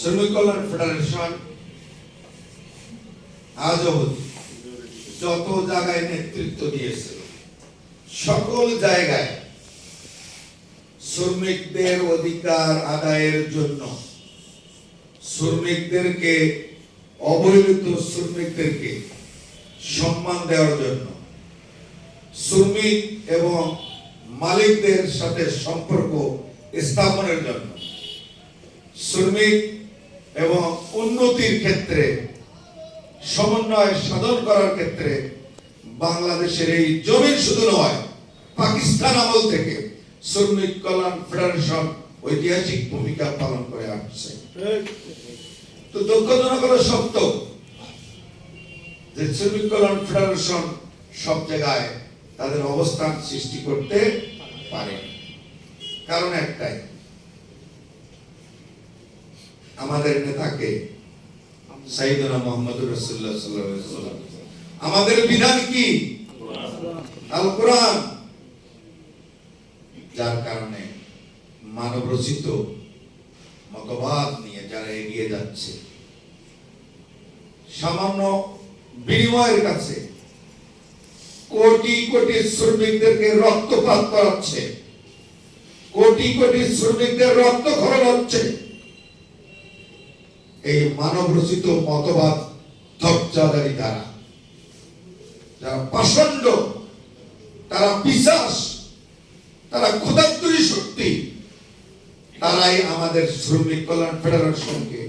শ্রমিক কল্যাণ ফেডারেশন আজ যত জায়গায় নেতৃত্ব দিয়েছিল, সকল জায়গায় শ্রমিকদের অধিকার আদায়ের জন্য শ্রমিকদেরকে, অবহেলিত শ্রমিকদেরকে সম্মান দেওয়ার জন্য শ্রমিক এবং মালিকদের সাথে সম্পর্ক স্থাপনের জন্য শ্রমিক এবং উন্নতির ক্ষেত্রে, সমন্বয় সাধন করার ক্ষেত্রে বাংলাদেশের এই জমিন শুধু নয়, পাকিস্তান আমল থেকে শ্রমিক কল্যাণ ফেডারেশন ঐতিহাসিক ভূমিকা পালন করে আসছে। তো দুঃখজনক হলো সত্য যে শ্রমিক কল্যাণ ফেডারেশন সব জায়গায় তাদের অবস্থান সৃষ্টি করতে পারে কারণ একটাই আমাদের নেতাকে সাইদুনা মোহাম্মদ রসুল্লাহ সাল্লাম আমাদের বিধান কি? আল কোরআন যার কারণে মানব রচিত মতবাদ নিয়ে যারা এগিয়ে যাচ্ছে, সামান্য বিনিময়ের কাছে কোটি কোটি শ্রমিকদেরকে রক্তপাত করাচ্ছে। কোটি কোটি শ্রমিকদের রক্ত খরচ হচ্ছে। এই মানব রচিত মতবাদ ধৈর্যধারী দ্বারা। যারা পাষণ্ড তারা বিশ্বাস, তারা ক্ষুদাত্তরী শক্তি, তারাই আমাদের শ্রমিক কল্যাণ ফেডারেশনকে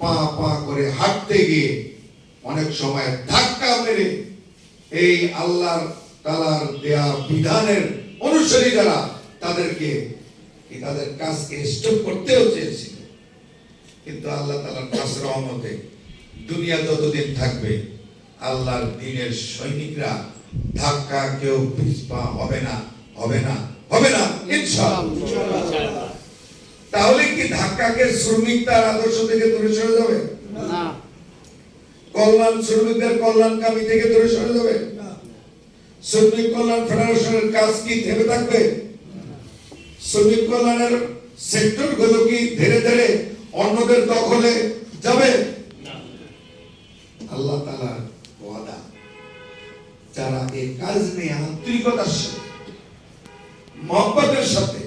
পা পা করে হাঁটতে গিয়ে অনেক সময় ধাক্কা মেরে এই আল্লাহর তালার দেয়া বিধানের অনুসারী যারা তাদেরকে তাদের কাজকে স্টপ করতেও চেয়েছিল কিন্তু আল্লাহ তালার কাছ রহমতে দুনিয়া যতদিন থাকবে। আল্লাহর দিনের সৈনিকরা ধাক্কা কেউ পিছপা হবে না হবে না হবে না তাহলে কি ধাক্কাকে শ্রমিক তার আদর্শ থেকে দূরে সরে যাবে? কল্যাণ শ্রমিকদের কল্যাণকামী থেকে দূরে সরে যাবে? শ্রমিক কল্যাণ ফেডারেশনের কাজ কি থেমে থাকবে? শ্রমিক কল্যাণের সেক্টরগুলো কি ধীরে ধীরে অন্যদের দখলে যাবে? আল্লাহ তালার ওয়াদা। যারা এই কাজ নিয়ে আন্তরিকতার সাথে, মহব্বতের সাথে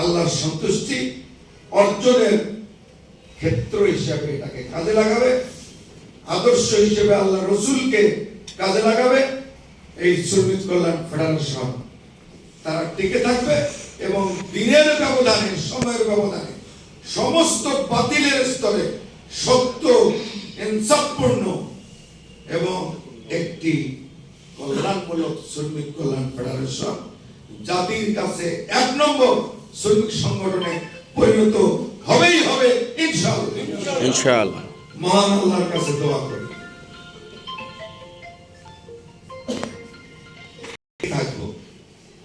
আল্লাহর সন্তুষ্টি অর্জনের ক্ষেত্র হিসাবে এটাকে কাজে লাগাবে, আদর্শ হিসেবে আল্লাহ রসুলকে কাজে লাগাবে, এই শ্রমিক কল্যাণ ফেডারেশন তারা টিকে থাকবে এবং দিনের ব্যবধানে, সময়ের ব্যবধানে সমস্ত বাতিলের স্তরে সত্য ইনসাফপূর্ণ এবং একটি কল্যাণমূলক শ্রমিক কল্যাণ ফেডারেশন। জাতির কাছে এক নম্বর শ্রমিক সংগঠনে পরিণত হবেই হবে ইনশাআল্লাহ। ইনশাআল্লাহ। মহান আল্লাহর কাছে দোয়া করি। থাকব।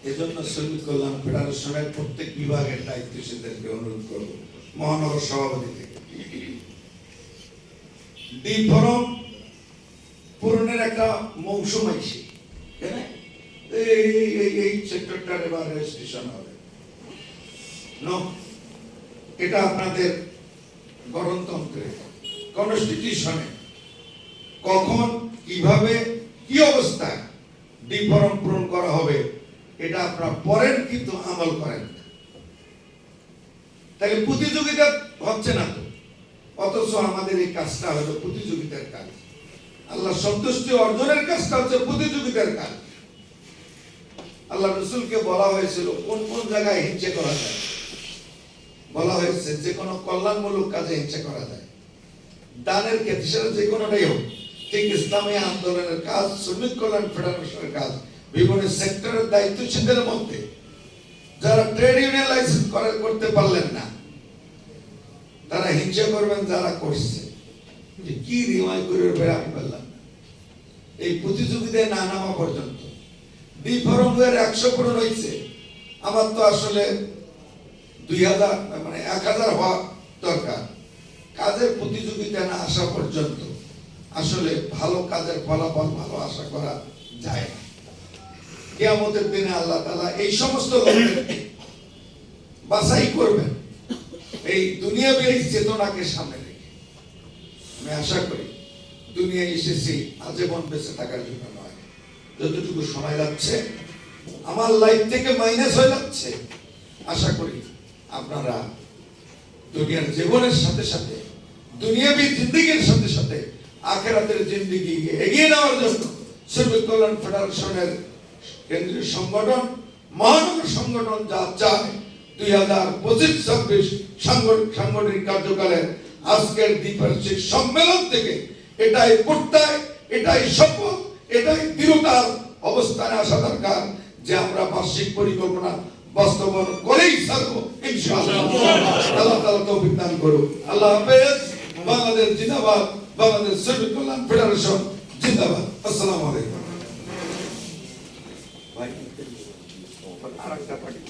এজন্য শ্রমিক কল্যাণ ফেডারেশনের প্রত্যেক বিভাগের দায়িত্বশীলদেরকে অনুরোধ করব। মহানগর সভাপতি পূরণের একটা মৌসুম এটা আপনাদের কখন, কীভাবে, কি অবস্থায় ডি ফরম পূরণ করা হবে, এটা আপনারা পড়েন কিন্তু আমল করেন। তাহলে প্রতিযোগিতা হচ্ছে না তো। অথচ আমাদের এই কাজটা হলো প্রতিযোগিতার কাজ। আল্লাহ সন্তুষ্টি অর্জনের কাজটা হচ্ছে প্রতিযোগিতার কাজ। আল্লাহ রসুলকে বলা হয়েছিল, কোন কোন জায়গায় হিংসে করা যায়? বলা হয়েছে যে কোনো কল্যাণমূলক কাজে হিংসা করা যায়। দানের ক্ষেত্রে সেটা যে কোনোটাই হোক, ঠিক ইসলামী আন্দোলনের কাজ, শ্রমিক কল্যাণ ফেডারেশনের কাজ, বিভিন্ন সেক্টরের দায়িত্বশীলদের মধ্যে যারা ট্রেড ইউনিয়ন লাইসেন্স করতে পারলেন না, তারা হিংসা করবেন যারা করছে। যে কি রিমাই করে বের আমি পারলাম এই প্রতিযোগিতায় না নামা পর্যন্ত। বি ফরমের একশো পূরণ হয়েছে। আমার তো আসলে দুই হাজার মানে এক হাজার হওয়া দরকার। কাজের প্রতিযোগিতা না আসা পর্যন্ত আসলে ভালো কাজের ফলাফল ভালো আশা করা যায় না। কেয়ামতের দিনে আল্লাহ তালা এই সমস্ত লোকদেরকে বাছাই করবেন। এই এই দুনিয়াবি চেতনাকে সামনে রেখে। আমি আশা করি দুনিয়ায় এসেছি, আজীবন বেঁচে থাকার জন্য নয়। যতটুকু সময় যাচ্ছে আমার লাইফ থেকে মাইনাস হয়ে যাচ্ছে। আশা করি আপনারা দুনিয়ার জীবনের সাথে সাথে, দুনিয়াবি জিন্দিগির সাথে সাথে, আখেরাতের জিন্দিগি এগিয়ে নেওয়ার জন্য শ্রমিক কল্যাণ ফেডারেশনের কেন্দ্রীয় সংগঠন, মহানগর সংগঠন যা চায়, দুই হাজার পঁচিশ, ছাব্বিশ সাংগঠনিক কার্যকালের আজকের দ্বিপাক্ষিক সম্মেলন থেকে এটাই প্রত্যয়, এটাই শপথ, এটাই দৃঢ়তার অবস্থানে আসা দরকার যে আমরা বার্ষিক পরিকল্পনা বাস্তবায়ন করেই ছাড়বো আল্লাহ তাআলা তৌফিক দান করুন আল্লাহ হাফেজ। বাংলাদেশ জিন্দাবাদ। বাংলাদেশ শ্রমিক কল্যাণ ফেডারেশন জিন্দাবাদ। আসসালামু আলাইকুম। చెప్పండి.